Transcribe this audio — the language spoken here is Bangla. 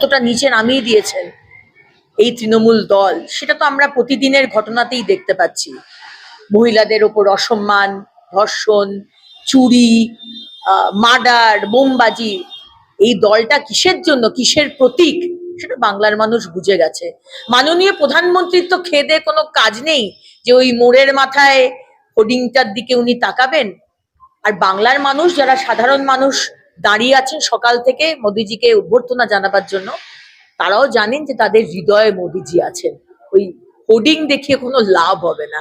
কতটা নিচে নামিয়ে দিয়েছেন এই তৃণমূল দল, সেটা তো আমরা প্রতিদিনের ঘটনাতেই দেখতে পাচ্ছি। মহিলাদের ওপর অসম্মান, ধর্ষণ, চুরি মার্ডার, বোমবাজি, এই দলটা কিসের জন্য, কিসের প্রতীক, সেটা বাংলার মানুষ বুঝে গেছে। মাননীয় প্রধানমন্ত্রীর তো খেদে কোনো কাজ নেই যে ওই মোড়ের মাথায় হোর্ডিংটার দিকে উনি তাকাবেন। আর বাংলার মানুষ, যারা সাধারণ মানুষ দাঁড়িয়ে আছেন সকাল থেকে মোদিজিকে অভ্যর্থনা জানাবার জন্য। তারাও জানেন যে তাদের হৃদয়ে মোদিজি আছেন। ওই হোর্ডিং দেখিয়ে কোনো লাভ হবে না।